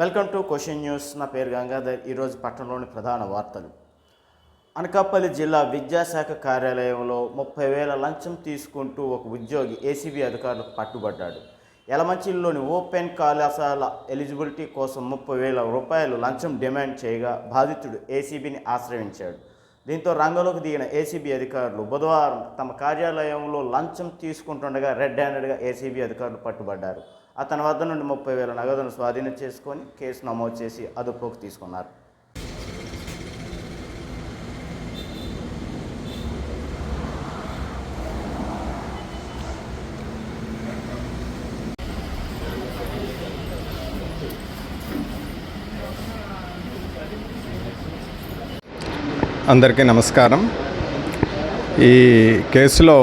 Welcome to question news నా పేరు గంగాధర్. ఈరోజు పట్టణంలోని ప్రధాన వార్తలు. అనకాపల్లి జిల్లా విద్యాశాఖ కార్యాలయంలో ముప్పై వేల లంచం తీసుకుంటూ ఒక ఉద్యోగి ఏసీబీ అధికారులకు పట్టుబడ్డాడు. యలమంచిలోని ఓపెన్ కళాశాల ఎలిజిబిలిటీ కోసం ముప్పై వేల రూపాయలు లంచం డిమాండ్ చేయగా బాధితుడు ఏసీబీని ఆశ్రయించాడు. దీంతో రంగంలోకి దిగిన ఏసీబీ అధికారులు బుధవారం తమ కార్యాలయంలో లంచం తీసుకుంటుండగా రెడ్ హ్యాండెడ్గా ఏసీబీ అధికారులు పట్టుబడ్డారు. అతని వద్ద నుండి ముప్పై వేల నగదును స్వాధీనం చేసుకొని కేసు నమోదు చేసి అదుపులోకి తీసుకున్నారు. అందరికీ నమస్కారం. ఈ కేసులో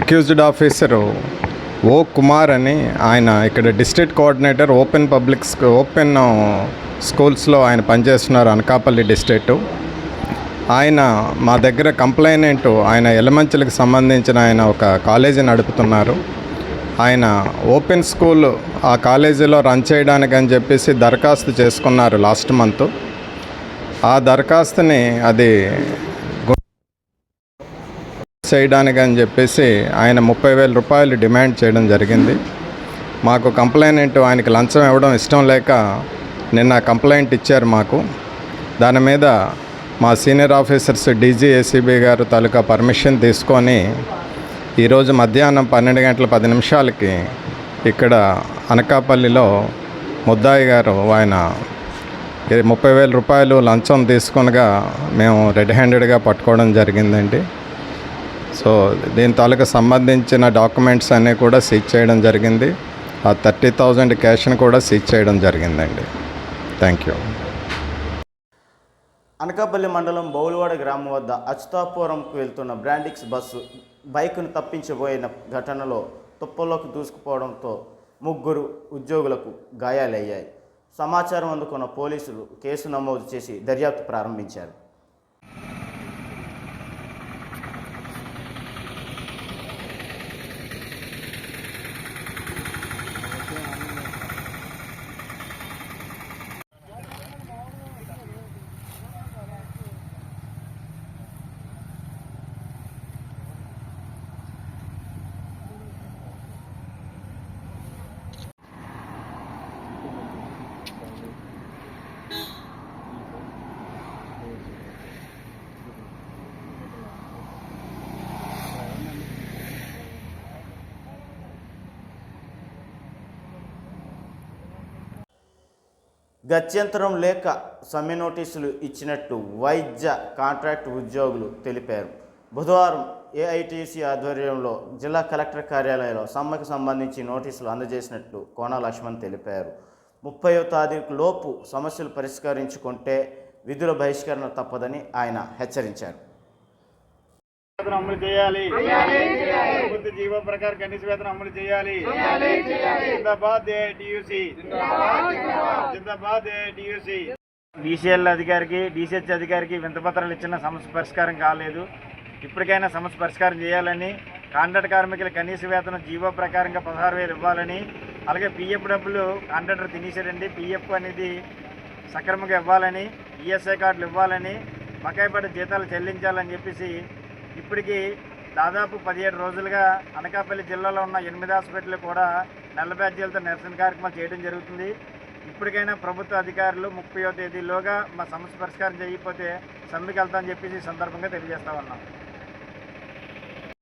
అక్యూజ్డ్ ఆఫీసరు ఓ కుమార్ అని ఆయన ఇక్కడ district coordinator open public school open స్కూల్స్లో ఆయన పనిచేస్తున్నారు అనకాపల్లి డిస్ట్రిక్ట్. ఆయన మా దగ్గర కంప్లైనెంట్ ఆయన ఎలమంచులకు సంబంధించిన ఆయన ఒక కాలేజీ నడుపుతున్నారు. ఆయన ఓపెన్ స్కూల్ ఆ కాలేజీలో రన్ చేయడానికి అని చెప్పేసి దరఖాస్తు చేసుకున్నారు లాస్ట్ మంత్. ఆ దరఖాస్తుని అది చేయడానికి అని చెప్పేసి ఆయన ముప్పై వేల రూపాయలు డిమాండ్ చేయడం జరిగింది. మాకు కంప్లైంట్ ఆయనకి లంచం ఇవ్వడం ఇష్టం లేక నిన్న కంప్లైంట్ ఇచ్చారు మాకు. దాని మీద మా సీనియర్ ఆఫీసర్స్ డీజీ ఏసీబీ గారు తాలూకా పర్మిషన్ తీసుకొని ఈరోజు మధ్యాహ్నం పన్నెండు గంటల పది నిమిషాలకి ఇక్కడ అనకాపల్లిలో ముద్దాయి గారు ఆయన ముప్పై వేల రూపాయలు లంచం తీసుకునగా మేము రెడ్ హ్యాండెడ్గా పట్టుకోవడం జరిగిందండి. సో దీని తాలూకు సంబంధించిన డాక్యుమెంట్స్ అన్నీ కూడా సీజ్ చేయడం జరిగింది. ఆ థర్టీ థౌజండ్ క్యాష్ని కూడా సీజ్ చేయడం జరిగిందండి. Thank you. అనకాపల్లి మండలం బౌలవాడ గ్రామం వద్ద అచ్యుతాపురంకు వెళ్తున్న బ్రాండిక్స్ బస్సు బైక్ను తప్పించబోయిన ఘటనలో తుప్పల్లోకి దూసుకుపోవడంతో ముగ్గురు ఉద్యోగులకు గాయాలయ్యాయి. సమాచారం అందుకున్న పోలీసులు కేసు నమోదు చేసి దర్యాప్తు ప్రారంభించారు. గత్యంతరం లేక సమ్మె నోటీసులు ఇచ్చినట్టు వైద్య కాంట్రాక్ట్ ఉద్యోగులు తెలిపారు. బుధవారం ఏఐటీసీ ఆధ్వర్యంలో జిల్లా కలెక్టర్ కార్యాలయంలో సమ్మెకు సంబంధించి నోటీసులు అందజేసినట్లు కోన లక్ష్మణ్ తెలిపారు. ముప్పయో తారీఖు లోపు సమస్యలు పరిష్కరించుకుంటే విధుల బహిష్కరణ తప్పదని ఆయన హెచ్చరించారు. వేతనం అమలు చేయాలి. ప్రభుత్వ జీవో ప్రకారం కనీస వేతనం అమలు చేయాలి. జిందాబాద్ ఏఐటియుసి. జిందాబాద్ ఏఐటియుసి. డిసిఎల్ అధికారికి డిసిహెచ్ అధికారికి వింతపత్రాలు ఇచ్చిన సమస్య పరిష్కారం కాలేదు. ఇప్పటికైనా సమస్య పరిష్కారం చేయాలని కాంట్రాక్ట్ కార్మికుల కనీస వేతనం జీవో ప్రకారంగా పదహారు వేలు ఇవ్వాలని అలాగే పిఎఫ్ డబ్బులు కాంట్రాక్టర్ తినేసాడండి పిఎఫ్ అనేది సక్రమంగా ఇవ్వాలని ఈఎస్ఐ కార్డులు ఇవ్వాలని బకాయిపడ్డ జీతాలు చెల్లించాలని చెప్పేసి ఇప్పటికీ దాదాపు పదిహేడు రోజులుగా అనకాపల్లి జిల్లాలో ఉన్న ఎనిమిది హాస్పిటల్ కూడా నల్ల బ్యాడ్జీలతో నిరసన కార్యక్రమాలు చేయడం జరుగుతుంది. ఇప్పటికైనా ప్రభుత్వ అధికారులు ముప్పయో తేదీలోగా మా సమస్య పరిష్కారం చేయకపోతే సమ్మెకి వెళ్తామని చెప్పేసి ఈ సందర్భంగా తెలియజేస్తా ఉన్నాం.